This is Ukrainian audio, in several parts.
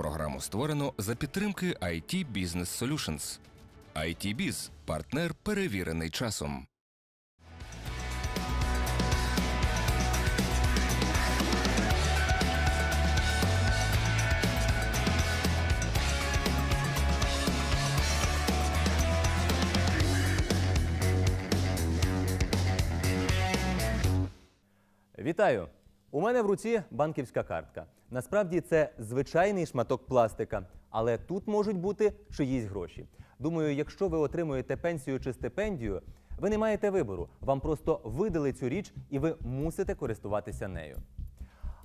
Програму створено за підтримки IT Business Solutions. IT Biz – партнер перевірений часом. Вітаю! У мене в руці банківська картка. Насправді це звичайний шматок пластика, але тут можуть бути чиїсь гроші. Думаю, якщо ви отримуєте пенсію чи стипендію, ви не маєте вибору. Вам просто видали цю річ і ви мусите користуватися нею.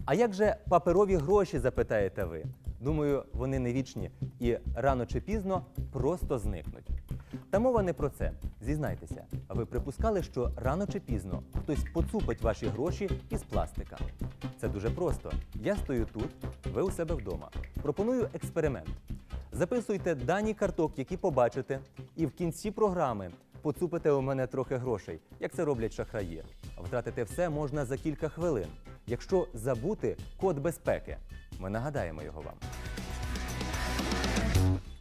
А як же паперові гроші, запитаєте ви? Думаю, вони не вічні і рано чи пізно просто зникнуть. Та мова не про це. Зізнайтеся, ви припускали, що рано чи пізно хтось поцупить ваші гроші із пластика. Це дуже просто. Я стою тут, ви у себе вдома. Пропоную експеримент. Записуйте дані карток, які побачите, і в кінці програми поцупите у мене трохи грошей, як це роблять шахраї. Втратити все можна за кілька хвилин. Якщо забути код безпеки, ми нагадаємо його вам.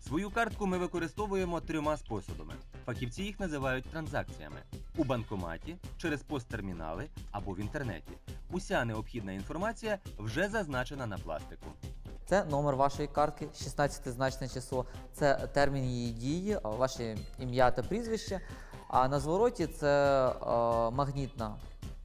Свою картку ми використовуємо трьома способами. Фахівці їх називають транзакціями у банкоматі, через посттермінали або в інтернеті. Уся необхідна інформація вже зазначена на пластику. Це номер вашої картки, 16-значне число, це термін її дії, ваше ім'я та прізвище. А на звороті це е, магнітна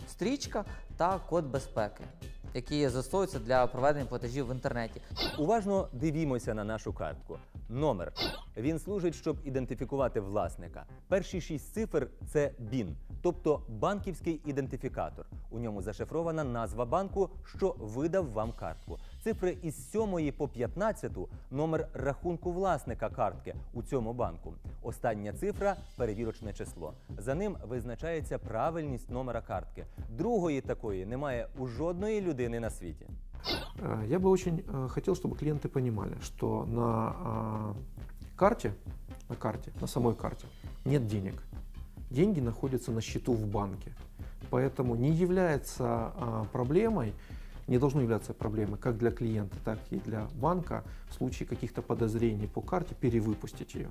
стрічка та код безпеки, який застосовуються для проведення платежів в інтернеті. Уважно дивімося на нашу картку. Номер. Він служить, щоб ідентифікувати власника. Перші шість цифр це БІН, тобто банківський ідентифікатор. У ньому зашифрована назва банку, що видав вам картку. Цифри із 7 по 15 номер рахунку власника картки у цьому банку. Остання цифра перевірочне число. За ним визначається правильність номера картки. Другої такої немає у жодної людини на світі. Э, Я бы очень э, хотел, чтобы клиенты понимали, что на а, карте, на карте, на самой карте нет денег. Деньги находятся на счету в банке. Поэтому не является а, проблемой, не должно являться проблемой как для клиента, так и для банка в случае каких-то подозрений по карте перевыпустить ее.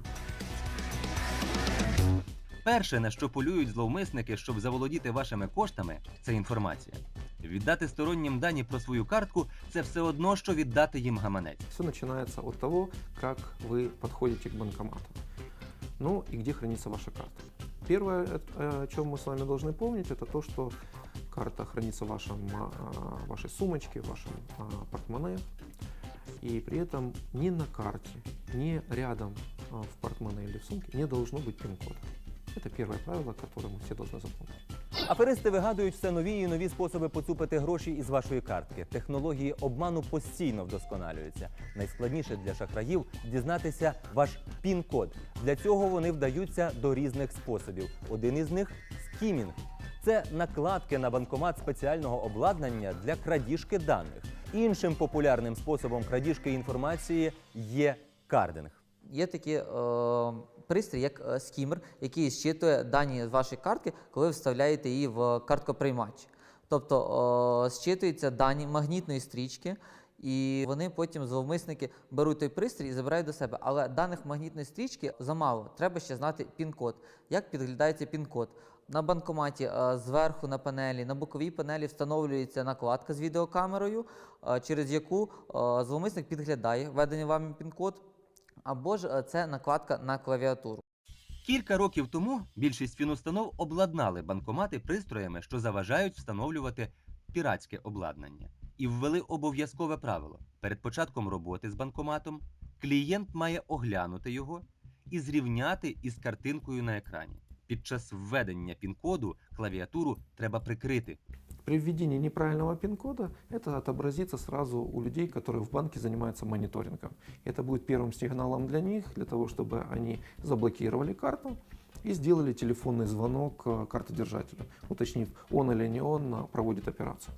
Перше, на що полюють зловмисники, щоб заволодіти вашими коштами, це інформація. Віддати стороннім дані про свою картку це все одно, що віддати їм гаманець. Все начинается от того, как вы подходите к банкомату. Ну и где хранится ваша карта. Первое, э, о чем мы с вами должны помнить, это то, что карта хранится в вашем, а, вашей сумочке, в вашем а, портмоне. И при этом ни на карте, ни рядом а, в портмоне или в сумке не должно быть пин-кода. Это первое правило, которое мы все должны запомнить. Аферисти вигадують все нові і нові способи поцупити гроші із вашої картки. Технології обману постійно вдосконалюються. Найскладніше для шахраїв дізнатися ваш пін-код. Для цього вони вдаються до різних способів. Один із них скімінг. Це накладки на банкомат спеціального обладнання для крадіжки даних. Іншим популярним способом крадіжки інформації є кардинг. Є такий е, пристрій, як е, скімер, який зчитує дані з вашої картки, коли ви вставляєте її в карткоприймач. Тобто зчитуються дані магнітної стрічки, і вони потім зловмисники беруть той пристрій і забирають до себе. Але даних магнітної стрічки замало. Треба ще знати пін-код. Як підглядається пін-код? На банкоматі е, зверху на панелі, на боковій панелі встановлюється накладка з відеокамерою, е, через яку зловмисник підглядає введений вами пін-код, або ж е, це накладка на клавіатуру. Кілька років тому більшість фінустанов обладнали банкомати пристроями, що заважають встановлювати піратське обладнання, і ввели обов'язкове правило: перед початком роботи з банкоматом клієнт має оглянути його і зрівняти із картинкою на екрані. Під час введення пін-коду клавіатуру треба прикрити. При введении неправильного пин-кода это отобразится сразу у людей, которые в банке занимаются мониторингом. Это будет первым сигналом для них, для того, чтобы они заблокировали карту и сделали телефонный звонок э, картодержателю, уточнив, он или не он э, проводит операцию.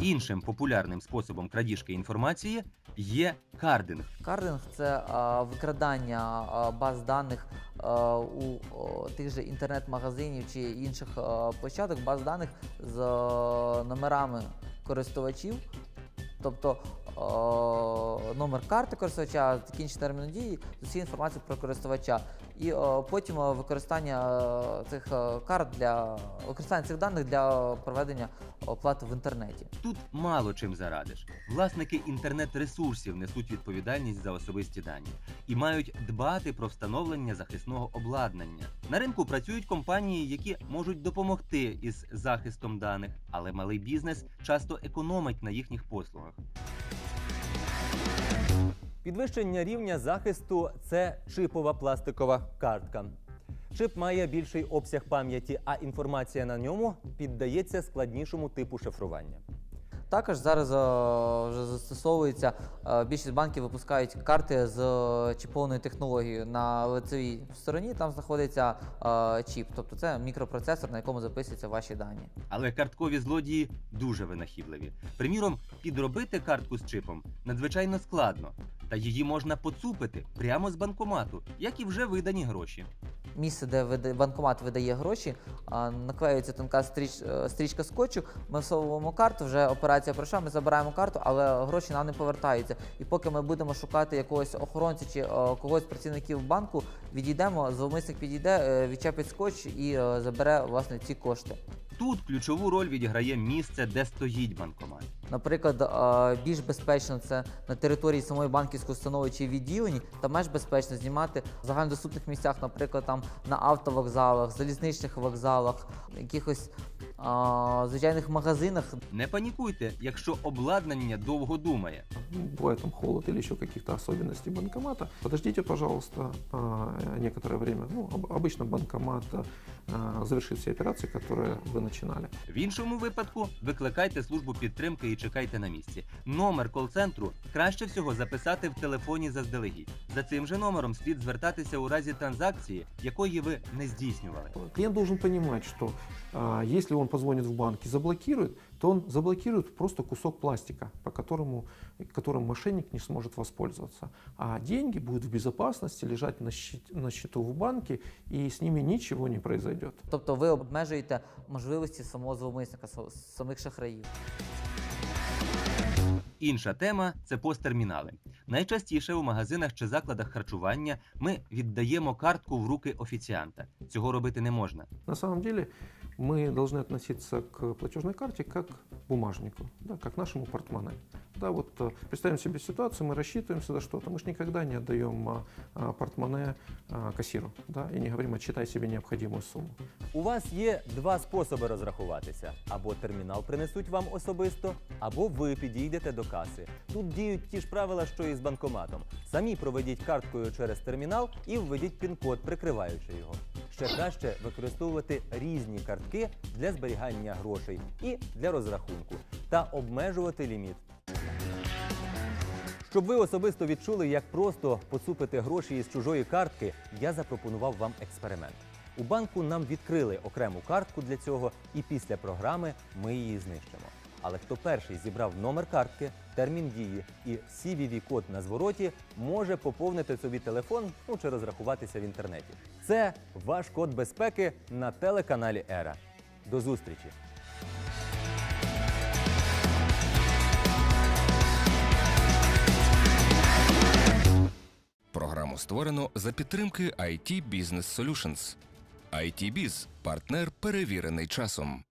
Іншим популярним способом крадіжки інформації Є кардинг. Кардинг це а, викрадання а, баз даних а, у о, тих же інтернет-магазинів чи інших а, площадок, баз даних з а, номерами користувачів. Тобто е, номер карти користувача, закінчення терміну дії з усією інформацією про користувача. І е, потім використання е, цих е, карт для використання цих даних для проведення оплати в інтернеті. Тут мало чим зарадиш. Власники інтернет-ресурсів несуть відповідальність за особисті дані і мають дбати про встановлення захисного обладнання. На ринку працюють компанії, які можуть допомогти із захистом даних, але малий бізнес часто економить на їхніх послугах. Підвищення рівня захисту це чипова пластикова картка. Чип має більший обсяг пам'яті, а інформація на ньому піддається складнішому типу шифрування. Також зараз е, вже застосовується е, більшість банків випускають карти з е, чіпованою технологією. На лицевій стороні там знаходиться чіп, тобто це мікропроцесор, на якому записуються ваші дані. Але карткові злодії дуже винахідливі. Приміром, підробити картку з чипом надзвичайно складно, та її можна поцупити прямо з банкомату, як і вже видані гроші. Місце, де банкомат видає гроші, наклеюється тонка стріч, стрічка скотчу. Ми всовуємо карту, вже операція пройшла, ми забираємо карту, але гроші нам не повертаються. І поки ми будемо шукати якогось охоронця чи е, когось з працівників банку, відійдемо, зловмисник підійде, е, відчепить скотч і е, забере власне ці кошти. Тут ключову роль відіграє місце, де стоїть банкомат. Наприклад, більш безпечно це на території самої банківської установи чи відділенні, та менш безпечно знімати в загальнодоступних місцях, наприклад, там на автовокзалах, залізничних вокзалах, якихось е, звичайних магазинах. Не панікуйте, якщо обладнання довго думає. Ну, Бывает там холод или еще каких-то особенностей банкомата. Подождите, пожалуйста, а, некоторое время. Ну, об- обычно банкомат а, завершит все операции, которые вы начинали. В іншому випадку викликайте службу підтримки і чекайте на місці. Номер кол-центру краще всього записати в телефоні заздалегідь. За цим же номером слід звертатися у разі транзакції, якої ви не здійснювали. Клиент должен понимать, что а, если он позвонит в банк и заблокирует, то он заблокирует просто кусок пластика, по которому, которым мошенник не сможет воспользоваться. А деньги будут в безопасности лежать на, щит- на счету в банке, и с ними ничего не произойдет. Тобто ви обмежуєте можливості самого зловмисника, са- самих шахраїв. Інша тема це посттермінали. Найчастіше у магазинах чи закладах харчування ми віддаємо картку в руки офіціанта. Цього робити не можна. На самом деле мы должны относиться к платежной карте как к бумажнику, да, как к нашему портмоне. Да, вот э, представим себе ситуацию, мы рассчитываемся за что-то, мы же никогда не отдаем а, а, портмоне а, кассиру, да, и не говорим, отчитай себе необходимую сумму. У вас є два способи розрахуватися: або термінал принесуть вам особисто, або ви підійдете до каси. Тут діють ті ж правила, що і з банкоматом. Самі проведіть карткою через термінал і введіть пін-код, прикриваючи його. Ще краще використовувати різні картки для зберігання грошей і для розрахунку та обмежувати ліміт. Щоб ви особисто відчули, як просто поцупити гроші із чужої картки, я запропонував вам експеримент. У банку нам відкрили окрему картку для цього, і після програми ми її знищимо. Але хто перший зібрав номер картки, термін дії і CVV-код на звороті, може поповнити собі телефон ну, чи розрахуватися в інтернеті. Це ваш код безпеки на телеканалі Ера. До зустрічі! Програму створено за підтримки IT Business Solutions. IT Biz – партнер перевірений часом.